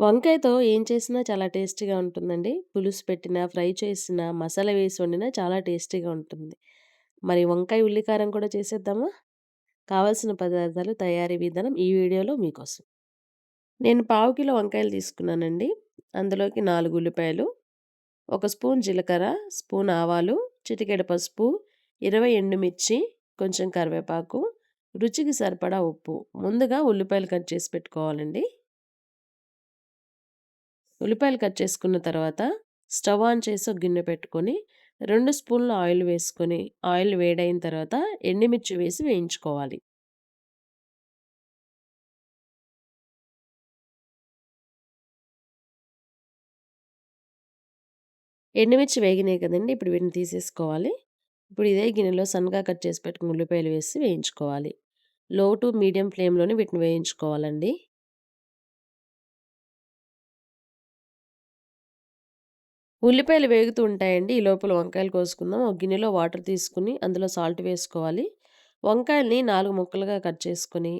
వంకాయతో ఏం చేసినా చాలా టేస్టీగా ఉంటుందండి. పులుసు పెట్టినా, ఫ్రై చేసినా, మసాలా వేసి వండినా చాలా టేస్టీగా ఉంటుంది. మరి వంకాయ ఉల్లి కారం కూడా చేసేద్దామా? కావాల్సిన పదార్థాలు, తయారీ విధానం ఈ వీడియోలో మీకోసం. నేను పావు కిలో వంకాయలు తీసుకున్నానండి. అందులోకి నాలుగు ఉల్లిపాయలు, ఒక స్పూన్ జీలకర్ర, స్పూన్ ఆవాలు, చిటికెడ పసుపు, 20 ఎండుమిర్చి, కొంచెం కరివేపాకు, రుచికి సరిపడా ఉప్పు. ముందుగా ఉల్లిపాయలు కట్ చేసి పెట్టుకోవాలండి. ఉల్లిపాయలు కట్ చేసుకున్న తర్వాత స్టవ్ ఆన్ చేసి ఒక గిన్నె పెట్టుకొని రెండు స్పూన్ల ఆయిల్ వేసుకొని ఆయిల్ వేడైన తర్వాత ఎండుమిర్చి వేసి వేయించుకోవాలి. ఎండుమిర్చి వేగినాయి కదండీ! ఇప్పుడు వీటిని తీసేసుకోవాలి. ఇప్పుడు ఇదే గిన్నెలో సన్నగా కట్ చేసి పెట్టుకుని ఉల్లిపాయలు వేసి వేయించుకోవాలి. లో టు మీడియం ఫ్లేమ్‌లోనే వీటిని వేయించుకోవాలండి. ఉల్లిపాయలు వేగుతూ ఉంటాయండి. ఈ లోపల వంకాయలు కోసుకుందాం. ఒక గిన్నెలో వాటర్ తీసుకొని అందులో సాల్ట్ వేసుకోవాలి. వంకాయల్ని నాలుగు ముక్కలుగా కట్ చేసుకొని,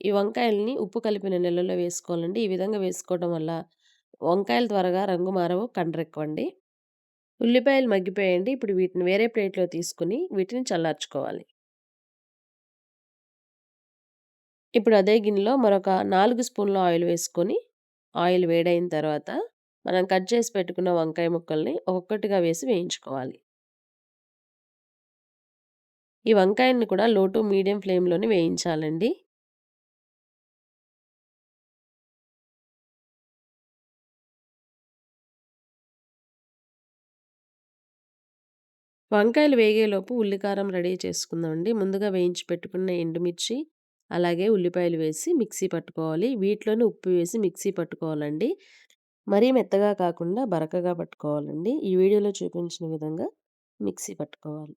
ఈ వంకాయల్ని ఉప్పు కలిపిన నెలలో వేసుకోవాలండి. ఈ విధంగా వేసుకోవడం వల్ల వంకాయలు త్వరగా రంగు మారవు, కండ్రెక్కవండి. ఉల్లిపాయలు మగ్గిపోయండి ఇప్పుడు వీటిని వేరే ప్లేట్‌లో తీసుకుని వీటిని చల్లార్చుకోవాలి. ఇప్పుడు అదే గిన్నెలో మరొక నాలుగు స్పూన్ల ఆయిల్ వేసుకొని, ఆయిల్ వేడైన తర్వాత మనం కట్ చేసి పెట్టుకున్న వంకాయ ముక్కల్ని ఒక్కొక్కటిగా వేసి వేయించుకోవాలి. ఈ వంకాయల్ని కూడా లో టు మీడియం ఫ్లేమ్‌లోనే వేయించాలండి. వంకాయలు వేగేలోపు ఉల్లికారం రెడీ చేసుకుందామండి. ముందుగా వేయించి పెట్టుకున్న ఎండుమిర్చి, అలాగే ఉల్లిపాయలు వేసి మిక్సీ పట్టుకోవాలి. వీటిలోనే ఉప్పు వేసి మిక్సీ పట్టుకోవాలండి. మరీ మెత్తగా కాకుండా బరకగా పట్టుకోవాలండి. ఈ వీడియోలో చూపించిన విధంగా మిక్సీ పట్టుకోవాలి.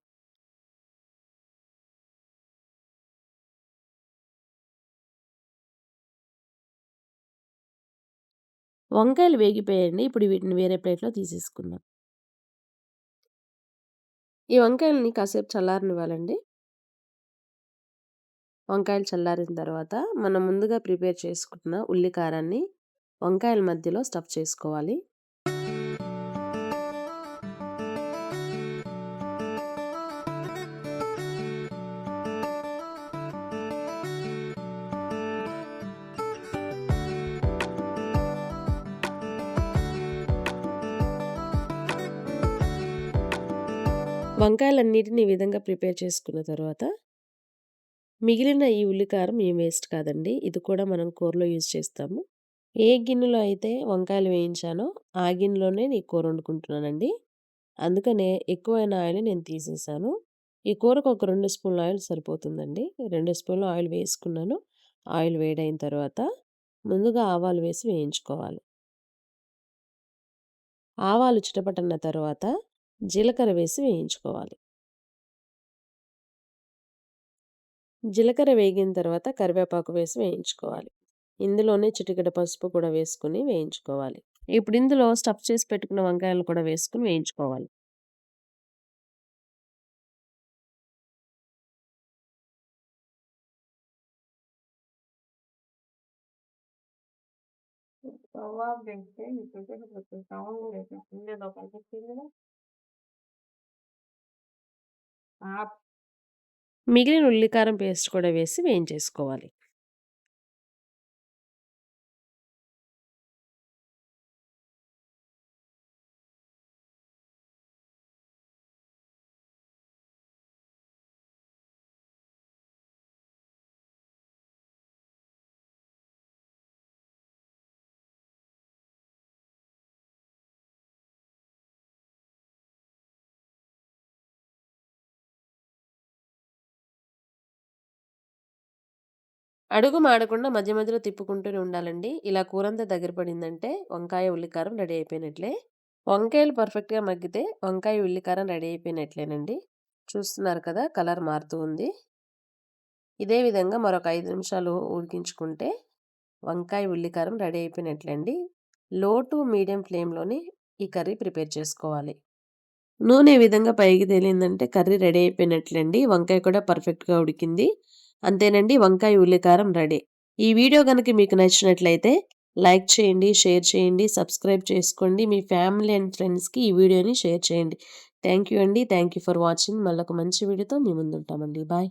వంకాయలు వేగిపోయాయండి. ఇప్పుడు వీటిని వేరే ప్లేట్‌లో తీసేసుకుందాం. ఈ వంకాయలని కాసేపు చల్లారనివ్వాలండి. వంకాయలు చల్లారిన తర్వాత మనం ముందుగా ప్రిపేర్ చేసుకున్న ఉల్లి కారాన్ని వంకాయల మధ్యలో స్టఫ్ చేసుకోవాలి. వంకాయలన్నిటిని ఈ విధంగా ప్రిపేర్ చేసుకున్న తర్వాత మిగిలిన ఈ ఉల్లికారం ఏం వేస్ట్ కాదండి. ఇది కూడా మనం కూరలో యూజ్ చేస్తాము. ఏ గిన్నెలో అయితే వంకాయలు వేయించానో ఆ గిన్నెలోనే నేను కూర వండుకుంటున్నానండి. అందుకనే ఎక్కువైన ఆయిల్ నేను తీసేసాను. ఈ కూరకు ఒక రెండు స్పూన్ల ఆయిల్ సరిపోతుందండి. రెండు స్పూన్ల ఆయిల్ వేసుకున్నాను. ఆయిల్ వేడైన తర్వాత ముందుగా ఆవాలు వేసి వేయించుకోవాలి. ఆవాలు చిటపటన్న తర్వాత జీలకర్ర వేసి వేయించుకోవాలి. జీలకర్ర వేగిన తర్వాత కరివేపాకు వేసి వేయించుకోవాలి. ఇందులోనే చిటికెడు పసుపు కూడా వేసుకొని వేయించుకోవాలి. ఇప్పుడు ఇందులో స్టఫ్ చేసి పెట్టుకున్న వంకాయలను కూడా వేసుకొని వేయించుకోవాలి. మిగిలిన ఉల్లికారం పేస్ట్ కూడా వేసి వేయించేసుకోవాలి. అడుగు మాడకుండా మధ్య మధ్యలో తిప్పుకుంటూనే ఉండాలండి. ఇలా కూరంతా దగ్గర పడిందంటే వంకాయ, ఉల్లికారం రెడీ అయిపోయినట్లే. వంకాయలు పర్ఫెక్ట్‌గా మగ్గితే వంకాయ, ఉల్లికారం రెడీ అయిపోయినట్లేనండి. చూస్తున్నారు కదా! కలర్ మారుతూ ఉంది. ఇదే విధంగా మరొక ఐదు నిమిషాలు ఉడికించుకుంటే వంకాయ, ఉల్లికారం రెడీ అయిపోయినట్లండి. లో టు మీడియం ఫ్లేమ్‌లోనే ఈ కర్రీ ప్రిపేర్ చేసుకోవాలి. నూనె ఏ విధంగా పైకి తేలిందంటే కర్రీ రెడీ అయిపోయినట్లండి. వంకాయ కూడా పర్ఫెక్ట్‌గా ఉడికింది. అంతేనండి వంకాయ ఉల్లికారం రెడీ. ఈ వీడియో కనుక మీకు నచ్చినట్లయితే లైక్ చేయండి, షేర్ చేయండి, సబ్స్క్రైబ్ చేసుకోండి. మీ ఫ్యామిలీ అండ్ ఫ్రెండ్స్‌కి ఈ వీడియోని షేర్ చేయండి. థ్యాంక్ యూ అండి. Thank you for watching. మళ్ళొక మంచి వీడియోతో మీ ముందుంటామండి. బాయ్.